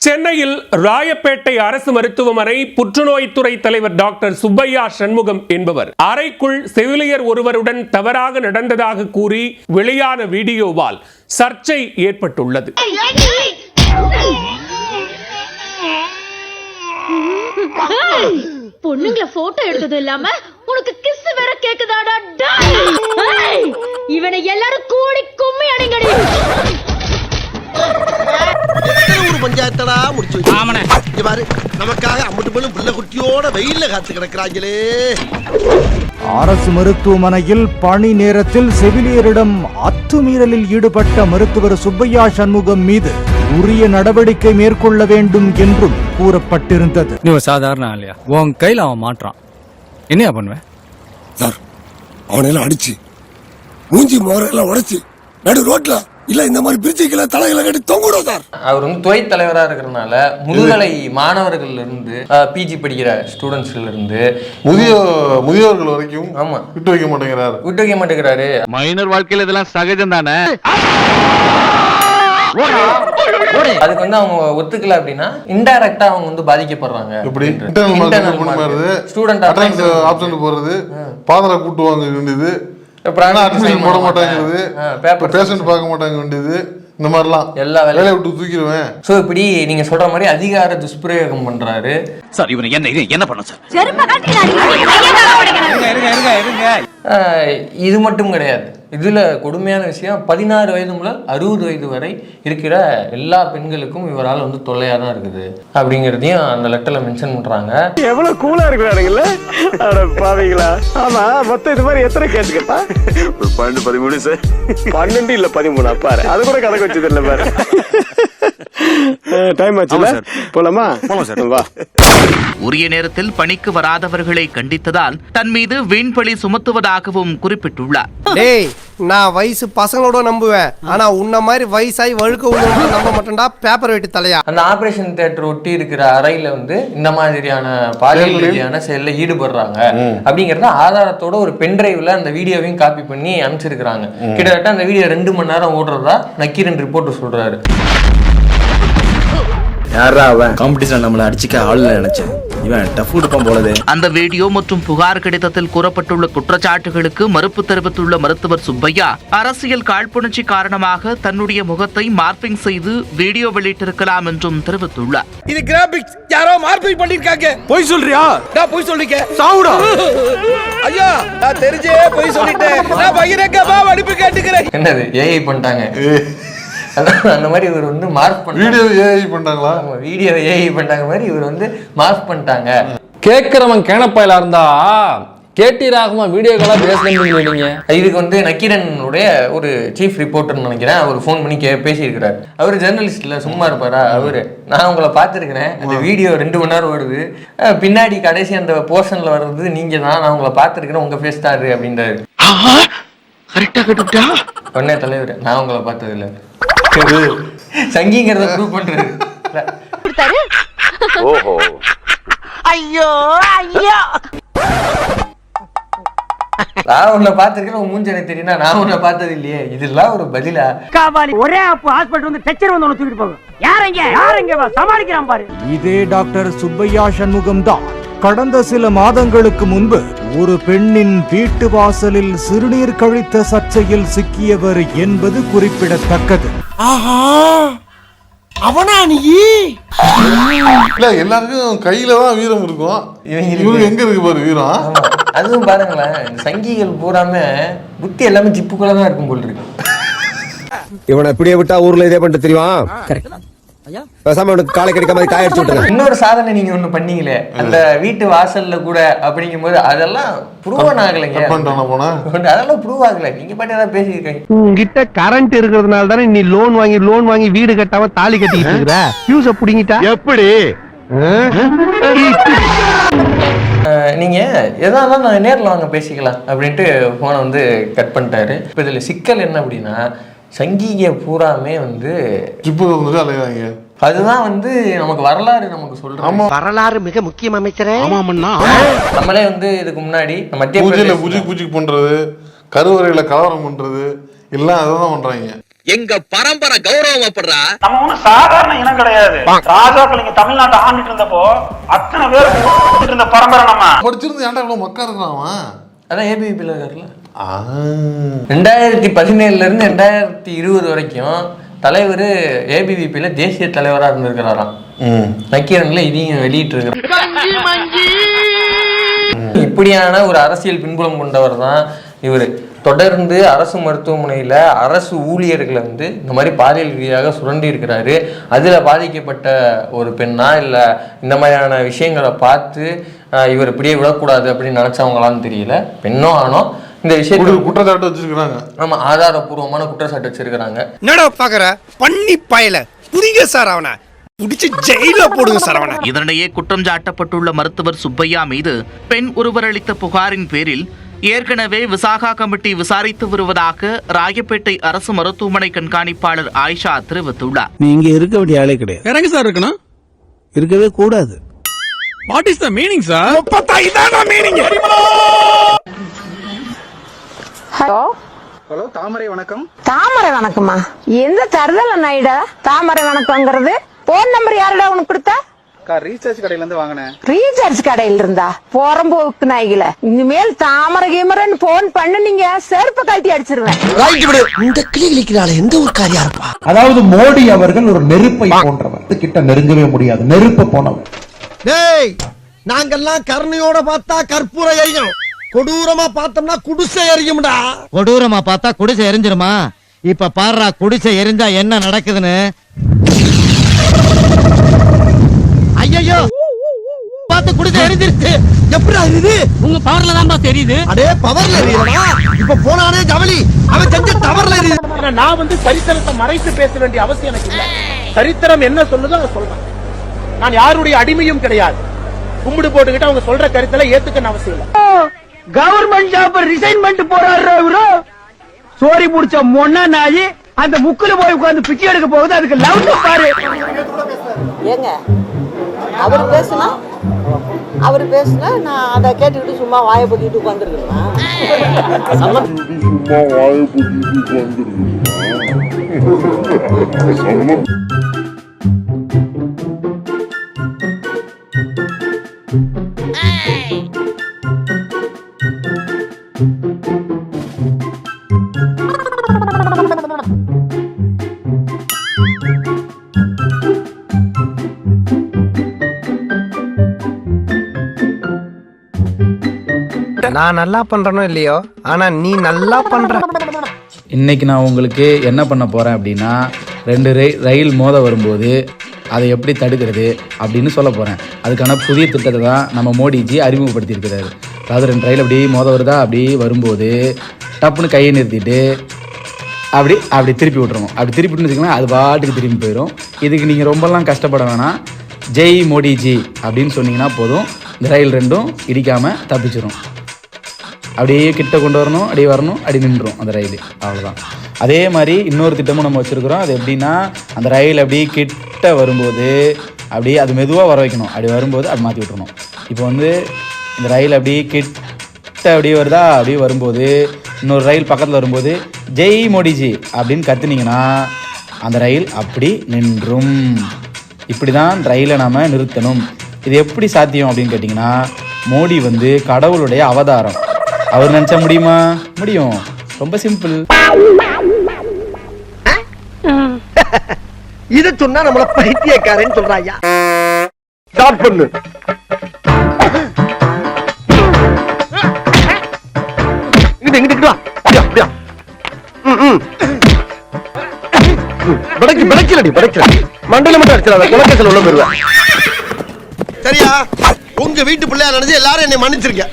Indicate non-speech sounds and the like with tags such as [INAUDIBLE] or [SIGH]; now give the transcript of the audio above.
சென்னையில் ராயப்பேட்டை அரசு மருத்துவமனை புற்றுநோய்த்துறை தலைவர் டாக்டர் சுப்பையா சண்முகம் என்பவர். அறைக்குள் செவிலியர் ஒருவருடன் தவறாக நடந்ததாக கூறி வெளியான வீடியோவால் சர்ச்சை ஏற்பட்டுள்ளது. பொண்ணுங்கள போட்டோ எடுத்தது இல்லாம உனக்கு கிஸ் வேற கேக்குதாடா இவனை எல்லாரும் கூடி கும்மி அடிங்கடி! பஞ்சாயத்தடா முடிச்சு. இங்க பாரு நமக்காக அம்பட்டு பெண்ணும் பிள்ளை குட்டியோட வெயில்ல காத்து கிடக்குறாங்களே. அரசு மருத்துவமனையில் பணி நேரத்தில் செவிலியரிடம் அத்துமீறலில் ஈடுபட்ட மருத்துவர் சுப்பையா சண்முகம் மீது உரிய நடவடிக்கை மேற்கொள்ள வேண்டும் என்றும் கூறப்பட்டிருந்தது. நீ ஒரு சாதாரண ஆளியா? உன் கையில் அவன் மாட்டுறான். என்னையா பண்ணுவேன் சார் அவனையெல்லாம் அடிச்சு மூஞ்சி முகரெல்லாம் உடைச்சு நடு ரோட்ல இல்ல இந்த மாதிரி பிரிட்ஜுக்குள்ள தலைகளை கட்டி தொங்கிடும் சார். அவர் வந்து துறை தலைவரா இருக்கிறனால முதுகலை மாணவர்கள்ல இருந்து பிஜி படிக்கிற ஸ்டூடெண்ட்ஸ்ல இருந்து முதிய முதியோர்கள் வரைக்கும் ஆமா. விட்டு வைக்க மாட்டேங்கிறார். விட்டு வைக்க மாட்டேங்கிறாரு. மைனர் வாழ்க்கையில் இதெல்லாம் சகஜம் தானே? அதுக்கு வந்து அவங்க ஒத்துக்கல அப்படின்னா இன்டைரக்டா அவங்க வந்து பாதிக்கப்படுறாங்க எப்படி? இன்டர்னல் மார்க் ஸ்டூடெண்ட் ஆப்ஷன் போறது. பாதரை கூட்டு வாங்க வேண்டியது. பிராணி அட்மிஷன் போட மாட்டாங்கிறது. பேப்பர் பேஷண்ட் பார்க்க மாட்டாங்க வேண்டியது. இந்த மாதிரிலாம். எல்லா வேலையை விட்டு தூக்கிடுவேன். சோ இப்படி நீங்க சொல்ற மாதிரி அதிகார துஷ்பிரயோகம் பண்றாரு. சார் இவனை என்ன இது என்ன பண்ண சார்? இது மட்டும் கிடையாது. இதுல கொடுமையான விஷயம் பதினாறு வயது முதல் அறுபது வயது வரை இருக்கிற எல்லா பெண்களுக்கும் இவரால் வந்து தொல்லையா தான் இருக்குது. அப்படிங்கிறதையும் அந்த லெட்டர்ல மென்ஷன் பண்றாங்க. எவ்வளவு கூலா இருக்கிறானுங்கல்ல அட பாவீங்களா ஆமா மொத்தம் இது மாதிரி எத்தனை கேட்டுக்கப்பா ஒரு பன்னெண்டு பதிமூணு சார். பன்னெண்டு இல்ல பதிமூணா பாரு. அது கூட கணக்கு வச்சது இல்ல பாரு. டைம் ஆச்சுல? போலாமா? போலாம் சார். வா. உரிய நேரத்தில் பணிக்கு வராதவர்களை கண்டித்ததால் தன் மீது வீண்பழி சுமத்துவதாகவும் குறிப்பிட்டுள்ளார். டேய் நான் வயசு பசங்களோட நம்புவேன். ஆனா உன்ன மாதிரி வயசாகி வழுக்க விழுந்து நம்ப மாட்டேன்டா பேப்பர் வெட்டி தலையா. அந்த ஆபரேஷன் தியேட்டர் ஒட்டி இருக்கிற அறையில வந்து இந்த மாதிரியான பாலியல் ரீதியான செயல்ல ஈடுபடுறாங்க. அப்படிங்கறத ஆதாரத்தோட ஒரு பென்டிரைவ்ல அந்த வீடியோவையும் காப்பி பண்ணி அனுப்பிச்சிருக்கிறாங்க. கிட்டத்தட்ட அந்த வீடியோ ரெண்டு மணி நேரம் ஓடுறதா நக்கீரன் ரிப்போர்ட் சொல்றாரு. யாரா அவன்? காம்படிஷன் நம்மளை அடிச்சுக்க ஆள் நினைச்சேன். இவன் டஃப் கொடுப்பான் போலதே. அந்த வீடியோ மற்றும் புகார் கடிதத்தில் கூறப்பட்டுள்ள குற்றச்சாட்டுகளுக்கு மறுப்பு தெரிவித்துள்ள மருத்துவர் சுப்பையா அரசியல் காழ்ப்புணர்ச்சி காரணமாக தன்னுடைய முகத்தை மார்பிங் செய்து வீடியோ வெளியிட்டிருக்கலாம் என்றும் தெரிவித்துள்ளார். இது கிராபிக்ஸ் யாரோ மார்பிங் பண்ணிருக்காங்க. பொய் சொல்றியா? நான் போய் சொல்லிக்க. சாவுடா. ஐயா நான் தெரிஞ்சே போய் சொல்லிட்டேன். நான் பகிரங்கமா மன்னிப்பு கேட்டுக்கிறேன். என்னது ஏஐ பண்ணிட்டாங்க. அந்த மாதிரி இவர் வந்து மார்க் பண்ணாங்க வீடியோ ஏஐ பண்ணிட்டாங்களா? வீடியோ ஏஐ பண்ணிட்டாங்க. மாதிரி இவர் வந்து மார்க் பண்ணிட்டாங்க. கேட்கிறவன் கேனப்பாயில இருந்தா கேட்டி ராகமா வீடியோக்கெல்லாம் பேசுறீங்க நீங்க இதுக்கு வந்து நக்கீரனுடைய ஒரு சீஃப் ரிப்போர்ட்டர்னு நினைக்கிறேன். அவர் ஃபோன் பண்ணி கே பேசியிருக்கிறார். அவர் ஜெர்னலிஸ்ட்ல சும்மா இருப்பாரா? அவரு. நான் உங்களை பார்த்துருக்கிறேன். அந்த வீடியோ ரெண்டு மணி நேரம் வருது பின்னாடி கடைசி அந்த போர்ஷன்ல வர்றது நீங்க தான். நான் உங்களை பார்த்துருக்கிறேன். உங்க ஃபேஸ் தாரு அப்படின்றாரு. கரெக்டா கட்டுட்டா? உடனே தலைவர் நான் உங்களை பார்த்தது இல்ல சங்கிங்கிறத ப்ரூவ் பண்றாரு. [LAUGHS] நான் உன்னை பார்த்துருக்கேன் உன் மூஞ்சி எனக்கு தெரியும்னா நான் உன்னை பார்த்தது இல்லையே. இதெல்லாம் ஒரு பதிலா? காவாலி ஒரே அப்ப ஹாஸ்பிட்டல் வந்து டச்சர் வந்து உனக்கு தூக்கிட்டு போங்க யாரங்க யாரங்க சமாளிக்கிறான் பாரு. இதே டாக்டர் சுப்பையா சண்முகம் தான் கடந்த சில மாதங்களுக்கு முன்பு ஒரு பெண்ணின் வீட்டு வாசலில் சிறுநீர் கழித்த சர்ச்சையில் சிக்கியவர் என்பது குறிப்பிடத்தக்கது. அவனா நீ? இல்ல எல்லாருக்கும் கையில தான் வீரம் இருக்கும். இவங்களுக்கு- எங்க இருக்கு பாரு வீரம். அதுவும் பாருங்களேன் இந்த சங்கிகள் பூராம புத்தி எல்லாமே ஜிப்புக்குள்ள தான் இருக்கும் போல் இருக்கு. இவனை இப்படியே விட்டா ஊர்ல இதே பண்ணிட்டு தெரியுமா பேசாம அவனுக்கு காலை கிடைக்க மாதிரி காய அடிச்சு விட்டுறேன். இன்னொரு சாதனை நீங்க ஒண்ணு பண்ணீங்களே அந்த வீட்டு வாசல்ல கூட அப்படிங்கும்போது அதெல்லாம் ப்ரூவன் ஆகலைங்க. போனா? அதெல்லாம் ப்ரூவ் ஆகல. நீங்க பாட்டு ஏதாவது பேசியிருக்கீங்க. உங்ககிட்ட கரண்ட் இருக்கிறதுனால தானே நீ லோன் வாங்கி லோன் வாங்கி வீடு கட்டாம தாலி கட்டிக்கிட்டு இருக்கிற? ஃபியூஸ புடிங்கிட்டா? எப்படி? நீங்க எதா இருந்தாலும் நான் நேர்ல வாங்க பேசிக்கலாம் அப்படின்ட்டு போனை வந்து கட் பண்ணிட்டாரு. இப்ப இதுல சிக்கல் என்ன அப்படின்னா சங்கிக பூராமே வந்து ஜிப்பு வந்துட்டு அலைவாங்க அதுதான் வந்து நமக்கு வரலாறு நமக்கு சொல்றோம் வரலாறு மிக முக்கியம் அமைச்சரே. நம்மளே வந்து இதுக்கு முன்னாடி மத்திய பூஜையில பூஜை பூஜை பண்றது கருவறையில கலவரம் பண்றது எல்லாம் அதை தான் பண்றாங்க. எங்க பரம்பரை கௌரவம் அப்படிறா நம்ம ஒண்ணும் சாதாரண இனம் கிடையாது. ராஜாக்கள் இங்க தமிழ்நாட்டை ஆண்டுட்டு இருந்தப்போ அத்தனை பேர் இருந்த பரம்பரை நம்ம. படிச்சிருந்து ஏன்டா இவ்வளவு மக்கா இருக்கிறான் அதான் ஏபிவிபியில் இருக்கார்ல ஆ. ரெண்டாயிரத்தி பதினேழுல இருந்து ரெண்டாயிரத்தி இருபது வரைக்கும் தலைவர் ஏபிவிபியில் தேசிய தலைவராக இருந்திருக்கிறாராம். நக்கீரன்ல இதையும் வெளியிட்டு இப்படியான ஒரு அரசியல் பின்புலம் கொண்டவர் தான் இவர். தொடர்ந்து அரசு மருத்துவமனையில் அரசு ஊழியர்களை வந்து இந்த மாதிரி பாலியல் ரீதியாக சுரண்டி இருக்கிறாரு. அதில் பாதிக்கப்பட்ட ஒரு பெண்ணா இல்லை இந்த மாதிரியான விஷயங்களை பார்த்து ஆஹ், இவர் இப்படியே விடக்கூடாது அப்படின்னு நினச்சவங்களான்னு தெரியல. பெண்ணோ ஆனோ இந்த விஷயத்தை குற்ற- குற்றச்சாட்டு வச்சிருக்கிறாங்க. ஆமா ஆதாரபூர்வமான குற்றச்சாட்டு வச்சிருக்கிறாங்க. என்னடா பாக்குற? பண்ணி பாயல. புரியுங்க சார் அவனை. புடிச்சு ஜெயில போடுங்க சார் அவனை. இதனிடையே குற்றம் சாட்டப்பட்டுள்ள மருத்துவர் சுப்பையா மீது பெண் ஒருவர் அளித்த புகாரின் பேரில் ஏற்கனவே விசாகா கமிட்டி விசாரித்து வருவதாக ராயப்பேட்டை அரசு மருத்துவமனை கண்காணிப்பாளர் ஆயிஷா தெரிவித்துள்ளார். நீ இங்க இருக்க வேண்டிய ஆளே கிடையாது. எங்க சார் இருக்கணும். இருக்கவே கூடாது. What is the meaning sir meaning Thamarai வணக்கம். தாமரை வணக்கம்மா. எந்த தருதல நாயிடா தாமரை வணக்கங்கிறது போன் நம்பர் யாருடா உனக்கு கொடுத்தா? ரீசார்ஜ் கடையில இருந்து வாங்கினேன். ரீசார்ஜ் கடையில இருந்தா? போறம்போக்கு நாய்கள. இனிமேல் தாமரை கீமரன்னு போன் பண்ணு நீங்க. செருப்பு கழட்டி அடிச்சிருவேன். ரைட் விடு. இந்த கிளி கிளிக்கிறாள் எந்த ஒரு காரியா இருப்பா? அதாவது மோடி அவர்கள் ஒரு நெருப்பை போன்றவர். கிட்ட நெருங்கவே முடியாது. நெருப்பு போனவர். டேய் நாங்கெல்லாம் கருணையோட பார்த்தா கற்பூர எரியும் கொடூரமா பார்த்தோம்னா குடிசை எரியும்டா கொடூரமா பார்த்தா குடிசை எரிஞ்சிருமா? இப்ப பாருடா குடிசை எரிஞ்சா என்ன நடக்குதுன்னு? ஐயோ பார்த்து குடிசை எரிஞ்சிருச்சு. எப்படிடா இது உங்க பவர்ல தான் தெரியுது. அடே பவர்ல எரியறா இப்ப போனானே ஜவலி அவன் செஞ்ச டவர்ல எரியுது நான் வந்து சரித்திரத்தை மறைத்து பேச வேண்டிய அவசியம் எனக்கு இல்ல. சரித்திரம் என்ன சொல்லுதோ அதை சொல்றேன். நான் யாருடைய அடிமையும் கிடையாது. கும்பிடு போட்டுக்கிட்டு அவங்க சொல்ற கருத்துல ஏத்துக்கணும் அவசியம் இல்ல. கவர்மெண்ட் ஜாப் ரிசைன் பண்ணிட்டு போறாரு இவரு. சோரி முடிச்ச மொன்ன நாயி அந்த முக்குல போய் உட்கார்ந்து பிச்சை எடுக்க போகுது. அதுக்கு லவ் பாரு. ஏங்க அவர் பேசுனா? அவர் பேசுனா நான் அதை கேட்டுக்கிட்டு சும்மா வாயை பொத்திட்டு உட்காந்துருக்கேன் நான் நல்லா பண்றனோ இல்லையோ? ஆனா நீ நல்லா பண்ற. இன்னைக்கு நான் உங்களுக்கு என்ன பண்ண போகிறேன் அப்படின்னா ரெண்டு ரயில் ரயில் மோத வரும்போது அதை எப்படி தடுக்கிறது அப்படின்னு சொல்ல போகிறேன் அதுக்கான புதிய திட்டத்தை தான் நம்ம மோடிஜி அறிமுகப்படுத்தியிருக்கிறாரு. அதாவது ரெண்டு ரயில் அப்படியே மோத வருதா? அப்படி வரும்போது டப்புன்னு கையை நிறுத்திட்டு அப்படி அப்படி திருப்பி விட்ருவோம் அப்படி திருப்பி வச்சுக்கோங்களேன் அது பாட்டுக்கு திரும்பி போயிடும் இதுக்கு நீங்கள் ரொம்பலாம் கஷ்டப்பட வேணாம். ஜெய் மோடிஜி அப்படின்னு சொன்னீங்கன்னா போதும். இந்த ரயில் ரெண்டும் இடிக்காமல் தப்பிச்சிடும் அப்படியே கிட்ட கொண்டு வரணும் அப்படியே வரணும் அப்படி நின்றுரும் அந்த ரயில். அவ்வளோதான் அதே மாதிரி இன்னொரு திட்டமும் நம்ம வச்சுருக்குறோம். அது எப்படின்னா அந்த ரயில் அப்படியே கிட்ட வரும்போது அப்படியே அது மெதுவாக வர வைக்கணும். அப்படி வரும்போது அது மாற்றி விட்டுறணும். இப்போ வந்து இந்த ரயில் அப்படியே கிட்ட அப்படியே வருதா? அப்படியே வரும்போது இன்னொரு ரயில் பக்கத்தில் வரும்போது ஜெய் மோடிஜி அப்படின்னு கத்துனீங்கன்னா அந்த ரயில் அப்படி நின்றும். இப்படி தான் ரயிலை நாம் நிறுத்தணும். இது எப்படி சாத்தியம் அப்படின்னு கேட்டிங்கன்னா மோடி வந்து கடவுளுடைய அவதாரம். அவர் நினச்சா முடியுமா? முடியும். ரொம்ப சிம்பிள் இத சொன்னா நம்மள பைத்தியக்காரன்னு சொல்றாயா? ஸ்டார்ட் பண்ணு. படைக்கு படைக்கலடி படைக்கல மண்டையில மட்டும் அடிச்சிடாத. குலக்கேசல் உள்ள போயிருவேன். சரியா? உங்க வீட்டு பிள்ளையா நினைச்சு எல்லாரும் என்னை மன்னிச்சிருக்க